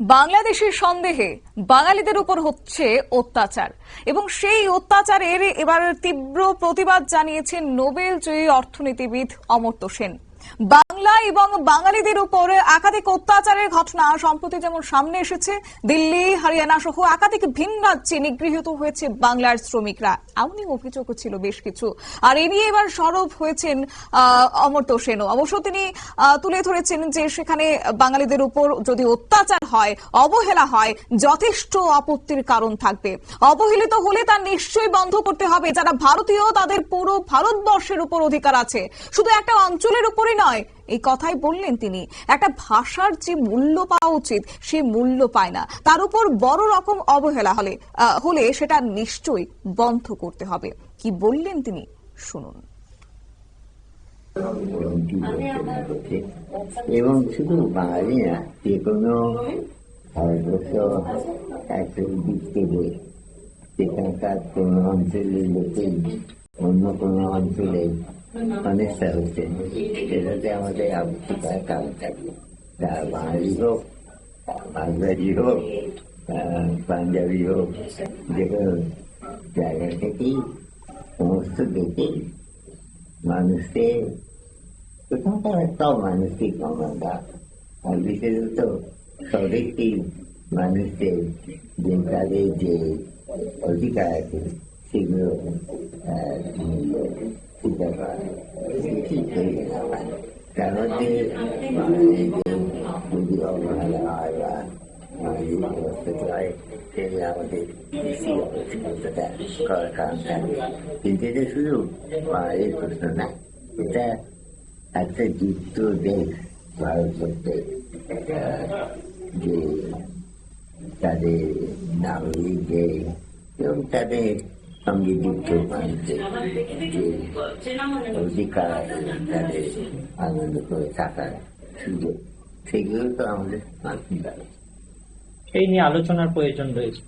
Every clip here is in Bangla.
বাংলাদেশের সন্দেহে বাঙালিদের উপর হচ্ছে অত্যাচার। এবং সেই অত্যাচারের এবার তীব্র প্রতিবাদ জানিয়েছেন নোবেল জয়ী অর্থনীতিবিদ অমর্ত্য সেন। বাংলা এবং বাঙালিদের উপর একাধিক অত্যাচারের ঘটনা সম্প্রতি যেমন সামনে এসেছে, দিল্লি, হরিয়ানা সহ একাধিক ভিন রাজ্যে নিগৃহীত হয়েছে বাংলার শ্রমিকরা। এমনই অভিযোগ ছিল বেশ কিছু। আর এ নিয়ে এবার সরব হয়েছেন অমর্ত্য সেনও। অবশ্য তিনি তুলে ধরেছেন যে সেখানে বাঙালিদের উপর যদি অত্যাচার হয়, অবহেলা হয়, যথেষ্ট আপত্তির কারণ থাকবে। অবহেলিত হলে তা নিশ্চয়ই বন্ধ করতে হবে। যারা ভারতীয়, তাদের পুরো ভারতবর্ষের উপর অধিকার আছে। শুধু একটা অঞ্চলের উপরই নয়, এই কথাই বললেন তিনি, একটা ভাষার যে মূল্য পাওয়া উচিত, সে মূল্য পায় না। তার উপর বড় রকম অবহেলা হলে হলে সেটা নিশ্চয়ই বন্ধ করতে হবে। কি বললেন তিনি? শুনুন। এবং শুধু বাঙালি না যে কোনো ভারতবর্ষ একটা দিক থেকে সেখানকার কোনো অঞ্চলের লোকেই অন্য কোনো অঞ্চলে অনেকটা হচ্ছে সেটাতে আমাদের আপত্তি করার কারণ থাকে তা বাঙালি হোক বাংলাদেশি হোক আহ, পাঞ্জাবি হোক যে কোনো জায়গা থেকেই সমস্ত দেখেই মানুষকে কোথাও সব মানুষকে আমরা আর বিশেষত সবাইকে মানুষকে যে তাদের যে অধিকার আছে সেগুলো আহ, মূল্য স্বীকার করা ঠিক হয়ে গেল তার মধ্যে বাঙালিদের যদি অবহেলা হয় বা বাঙালি ব্যবস্থা হয় সেগুলো আমাদের বেশি অবস্থা করার কারণ থাকবে কিন্তু এটা শুধু বাঙালির প্রশ্ন না এটা একটা যুক্ত দেশ ভারতবর্ষে। যে তাদের নাগরিক যে এবং তাদের সঙ্গে যুক্ত মানুষের যে অধিকার তাদের আনন্দ করে থাকার সুযোগ সেগুলো তো আমাদের মানতে হবে। সেই নিয়ে আলোচনার প্রয়োজন রয়েছে।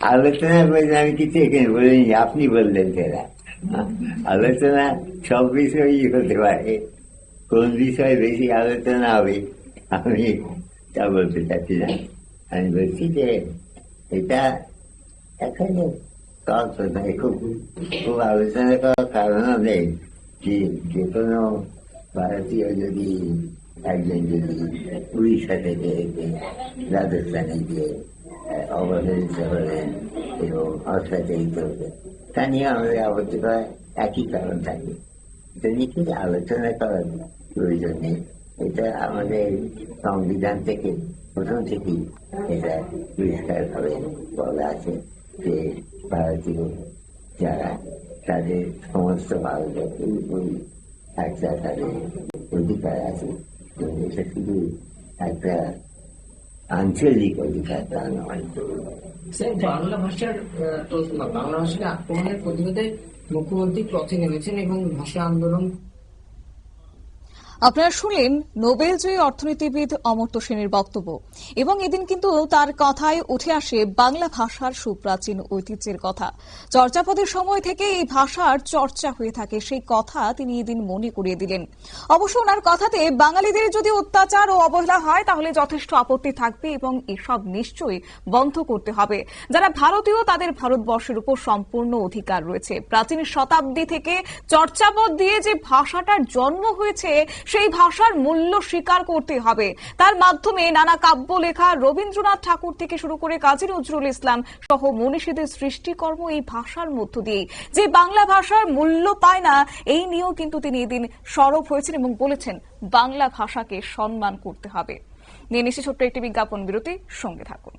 আলোচনার করে আমি কিছু এখানে বলিনি আপনি বললেন সেটা। আলোচনা সব বিষয়ই হতে পারে কোন বিষয়ে বেশি আলোচনা হবে আমি তা বলতে চাচ্ছি না আমি বলছি যে এটা এখানে কল্পনায় খুব খুব আলোচনা করার কারণও নেই যে যে কোনো ভারতীয় যদি একজন যদি উড়িষ্যা থেকে এসে রাজস্থানে গিয়ে অবহেলিত হলেন এবং অত্যাচারিত হলেন তা নিয়ে আমাদের আবদ্ধ করার একই কারণ থাকে। এটা নিয়ে কিন্তু আলোচনা করার প্রয়োজন নেই এটা আমাদের সংবিধান থেকে, প্রথম থেকেই এটা পরিষ্কার ভাবে বলা আছে যে ভারতীয় যারা তাদের সমস্ত ভারতের উপরই একটা তাদের অধিকার আছে। এটা শুধু একটা আঞ্চলিক অধিকার তা নয় বাংলা ভাষার বাংলা ভাষাকে আক্রমণের প্রতিবাদে মুখ্যমন্ত্রী পথে নেমেছেন এবং ভাষা আন্দোলন আপনারা শুনলেন নোবেলজয়ী অর্থনীতিবিদ অমর্ত্য সেনের বক্তব্য। এবং এদিন কিন্তু তার কথায় উঠে আসে বাংলা ভাষার সুপ্রাচীন ঐতিহ্যের কথা। চর্চাপদের সময় থেকে এই ভাষার চর্চা হয়ে থাকে সেই কথা তিনি এদিন মনে করিয়ে দিলেন। অবশ্য ওনার কথাতে বাঙালিদের যদি অত্যাচার ও অবহেলা হয়, তাহলে যথেষ্ট আপত্তি থাকবে এবং এসব নিশ্চয়ই বন্ধ করতে হবে। যারা ভারতীয়, তাদের ভারতবর্ষের উপর সম্পূর্ণ অধিকার রয়েছে। প্রাচীন শতাব্দী থেকে চর্চাপদ দিয়ে যে ভাষাটার জন্ম হয়েছে সেই ভাষার মূল্য স্বীকার করতে হবে। তার মাধ্যমে নানা কাব্য লেখা রবীন্দ্রনাথ ঠাকুর থেকে শুরু করে কাজী নজরুল ইসলাম সহ মনীষীদের সৃষ্টিকর্ম এই ভাষার মধ্য দিয়েই। যে বাংলা ভাষার মূল্য পায় না, এই নিয়েও কিন্তু তিনি এদিন সরব হয়েছেন এবং বলেছেন, বাংলা ভাষাকে সম্মান করতে হবে। নিয়ে নিশ্চয় ছোট্ট একটি বিজ্ঞাপন বিরতি, সঙ্গে থাকুন।